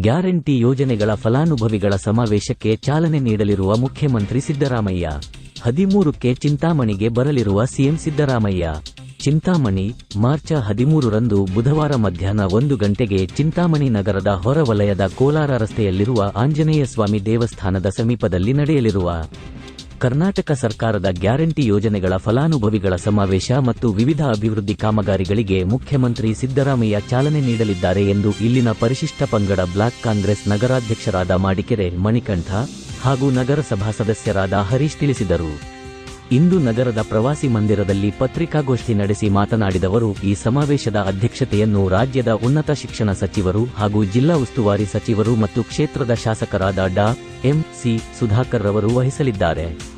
Guarantee ಯೋಜನೆಗಳ ಫಲಾನುಭವಿಗಳ ಸಮಾವೇಶಕ್ಕೆ ಚಾಲನೆ ನೀಡಲಿರುವ ಮುಖ್ಯಮಂತ್ರಿ ಸಿದ್ದರಾಮಯ್ಯ. ಹದಿಮೂರಕ್ಕೆ ಚಿಂತಾಮಣಿಗೆ ಬರಲಿರುವ ಸಿಎಂ ಸಿದ್ದರಾಮಯ್ಯ. ಚಿಂತಾಮಣಿ, ಮಾರ್ಚ ಹದಿಮೂರರಂದು ಬುಧವಾರ ಮಧ್ಯಾಹ್ನ ಒಂದು ಗಂಟೆಗೆ ಚಿಂತಾಮಣಿ ನಗರದ ಹೊರವಲಯದ ಕೋಲಾರ ರಸ್ತೆಯಲ್ಲಿರುವ ಆಂಜನೇಯ ಸ್ವಾಮಿ ದೇವಸ್ಥಾನದ ಸಮೀಪದಲ್ಲಿ ನಡೆಯಲಿರುವ ಕರ್ನಾಟಕ ಸರ್ಕಾರದ ಗ್ಯಾರಂಟಿ ಯೋಜನೆಗಳ ಫಲಾನುಭವಿಗಳ ಸಮಾವೇಶ ಮತ್ತು ವಿವಿಧ ಅಭಿವೃದ್ಧಿ ಕಾಮಗಾರಿಗಳಿಗೆ ಮುಖ್ಯಮಂತ್ರಿ ಸಿದ್ದರಾಮಯ್ಯ ಚಾಲನೆ ನೀಡಲಿದ್ದಾರೆ ಎಂದು ಇಲ್ಲಿನ ಪರಿಶಿಷ್ಟ ಪಂಗಡ ಬ್ಲಾಕ್ ಕಾಂಗ್ರೆಸ್ ನಗರಾಧ್ಯಕ್ಷರಾದ ಮಾಡಿಕೆರೆ ಮಣಿಕಂಠ ಹಾಗೂ ನಗರಸಭಾ ಸದಸ್ಯರಾದ ಹರೀಶ್ ತಿಳಿಸಿದರು. ಇಂದು ನಗರದ ಪ್ರವಾಸಿ ಮಂದಿರದಲ್ಲಿ ಪತ್ರಿಕಾಗೋಷ್ಠಿ ನಡೆಸಿ ಮಾತನಾಡಿದವರು, ಈ ಸಮಾವೇಶದ ಅಧ್ಯಕ್ಷತೆಯನ್ನು ರಾಜ್ಯದ ಉನ್ನತ ಶಿಕ್ಷಣ ಸಚಿವರು ಹಾಗೂ ಜಿಲ್ಲಾ ಉಸ್ತುವಾರಿ ಸಚಿವರು ಮತ್ತು ಕ್ಷೇತ್ರದ ಶಾಸಕರಾದ ಡಾ. ಎಂ. ಸಿ. ಸುಧಾಕರ್ ರವರು ವಹಿಸಲಿದ್ದಾರೆ.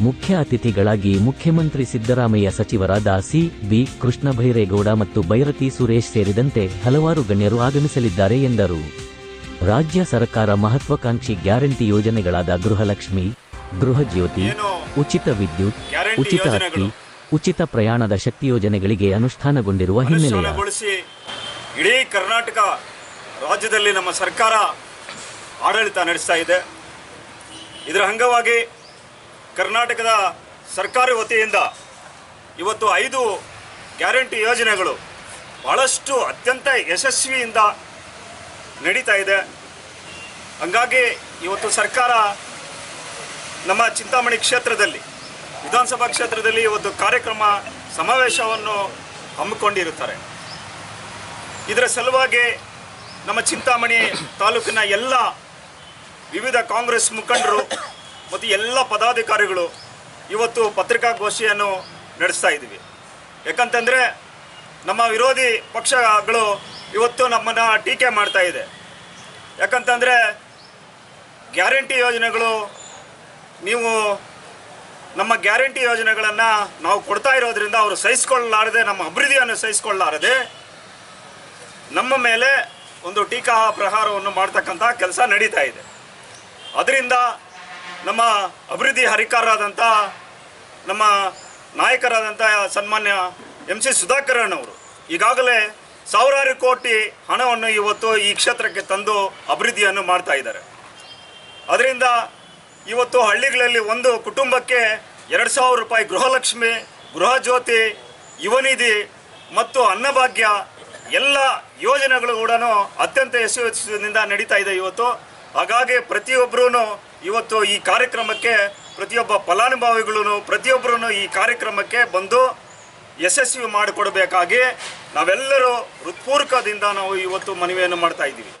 ಮುಖ್ಯ ಅತಿಥಿಗಳಾಗಿ ಮುಖ್ಯಮಂತ್ರಿ ಸಿದ್ದರಾಮಯ್ಯ ಸಚಿವರಾದ ಸಿ. ಬಿ. ಕೃಷ್ಣ ಭೈರೇಗೌಡ ಮತ್ತು ಬೈರತಿ ಸುರೇಶ್ ಸೇರಿದಂತೆ ಹಲವಾರು ಗಣ್ಯರು ಆಗಮಿಸಲಿದ್ದಾರೆ ಎಂದರು. ರಾಜ್ಯ ಸರ್ಕಾರ ಮಹತ್ವಾಕಾಂಕ್ಷಿ ಗ್ಯಾರಂಟಿ ಯೋಜನೆಗಳಾದ ಗೃಹಲಕ್ಷ್ಮಿ, ಗೃಹ ಜ್ಯೋತಿ ಏನು ಉಚಿತ ವಿದ್ಯುತ್ ಗ್ಯಾರಂಟಿ ಉಚಿತ ಅಕ್ಕಿ ಯೋಜನೆಗಳು. ಉಚಿತ ಪ್ರಯಾಣದ ಶಕ್ತಿ ಯೋಜನೆಗಳಿಗೆ ಅನುಷ್ಠಾನಗೊಂಡಿರುವ ಹಿನ್ನೆಲೆಯಲ್ಲಿ ಇಡೀ ಕರ್ನಾಟಕ ರಾಜ್ಯದಲ್ಲಿ ನಮ್ಮ ಸರ್ಕಾರ ಆಡಳಿತ ನಡೆಸ್ತಾ ಇದೆ. ಇದರ ಅಂಗವಾಗಿ ಕರ್ನಾಟಕದ ಸರ್ಕಾರಿ ವತಿಯಿಂದ ಇವತ್ತು ಐದು ಗ್ಯಾರಂಟಿ ಯೋಜನೆಗಳು ಬಹಳಷ್ಟು ಅತ್ಯಂತ ಯಶಸ್ವಿಯಿಂದ ನಡೀತಾ ಇದೆ. ಹಂಗಾಗಿ ಇವತ್ತು ಸರ್ಕಾರ ನಮ್ಮ ಚಿಂತಾಮಣಿ ಕ್ಷೇತ್ರದಲ್ಲಿ, ವಿಧಾನಸಭಾ ಕ್ಷೇತ್ರದಲ್ಲಿ ಇವತ್ತು ಕಾರ್ಯಕ್ರಮ ಸಮಾವೇಶವನ್ನು ಹಮ್ಮಿಕೊಂಡಿರುತ್ತಾರೆ. ಇದರ ಸಲುವಾಗಿ ನಮ್ಮ ಚಿಂತಾಮಣಿ ತಾಲೂಕಿನ ಎಲ್ಲ ವಿವಿಧ ಕಾಂಗ್ರೆಸ್ ಮುಖಂಡರು ಮತ್ತು ಎಲ್ಲ ಪದಾಧಿಕಾರಿಗಳು ಇವತ್ತು ಪತ್ರಿಕಾಗೋಷ್ಠಿಯನ್ನು ನಡೆಸ್ತಾ ಇದ್ದೀವಿ. ಯಾಕಂತಂದರೆ ನಮ್ಮ ವಿರೋಧಿ ಪಕ್ಷಗಳು ಇವತ್ತು ನಮ್ಮನ್ನು ಟೀಕೆ ಮಾಡ್ತಾ ಇದೆ. ಯಾಕಂತಂದರೆ ಗ್ಯಾರಂಟಿ ಯೋಜನೆಗಳು ನೀವು ನಮ್ಮ ಗ್ಯಾರಂಟಿ ಯೋಜನೆಗಳನ್ನು ನಾವು ಕೊಡ್ತಾ ಇರೋದ್ರಿಂದ ಅವರು ಸಹಿಸ್ಕೊಳ್ಳಲಾರದೆ, ನಮ್ಮ ಅಭಿವೃದ್ಧಿಯನ್ನು ಸಹಿಸ್ಕೊಳ್ಳಲಾರದೆ, ನಮ್ಮ ಮೇಲೆ ಒಂದು ಟೀಕಾ ಪ್ರಹಾರವನ್ನು ಮಾಡ್ತಕ್ಕಂಥ ಕೆಲಸ ನಡೀತಾ ಇದೆ. ಅದರಿಂದ ನಮ್ಮ ಅಭಿವೃದ್ಧಿ ಹರಿಕಾರರಾದಂಥ, ನಮ್ಮ ನಾಯಕರಾದಂಥ ಸನ್ಮಾನ್ಯ ಎಂ ಸಿ ಸುಧಾಕರಣ್ಣವರು ಈಗಾಗಲೇ ಸಾವಿರಾರು ಕೋಟಿ ಹಣವನ್ನು ಇವತ್ತು ಈ ಕ್ಷೇತ್ರಕ್ಕೆ ತಂದು ಅಭಿವೃದ್ಧಿಯನ್ನು ಮಾಡ್ತಾ ಇದ್ದಾರೆ. ಅದರಿಂದ ಇವತ್ತು ಹಳ್ಳಿಗಳಲ್ಲಿ ಒಂದು ಕುಟುಂಬಕ್ಕೆ ಎರಡು ಸಾವಿರ ರೂಪಾಯಿ ಗೃಹಲಕ್ಷ್ಮಿ, ಗೃಹಜ್ಯೋತಿ, ಯುವನಿಧಿ ಮತ್ತು ಅನ್ನಭಾಗ್ಯ ಎಲ್ಲ ಯೋಜನೆಗಳು ಕೂಡ ಅತ್ಯಂತ ಯಶಸ್ವಿನಿಂದ ನಡೀತಾ ಇದೆ ಇವತ್ತು. ಹಾಗಾಗಿ ಪ್ರತಿಯೊಬ್ಬರೂ ಇವತ್ತು ಈ ಕಾರ್ಯಕ್ರಮಕ್ಕೆ, ಪ್ರತಿಯೊಬ್ಬ ಫಲಾನುಭವಿಗಳೂ ಪ್ರತಿಯೊಬ್ಬರೂ ಈ ಕಾರ್ಯಕ್ರಮಕ್ಕೆ ಬಂದು ಯಶಸ್ವಿ ಮಾಡಿಕೊಡಬೇಕಾಗಿ ನಾವೆಲ್ಲರೂ ಹೃತ್ಪೂರ್ವಕದಿಂದ ನಾವು ಇವತ್ತು ಮನವಿಯನ್ನು ಮಾಡ್ತಾ ಇದ್ದೀವಿ.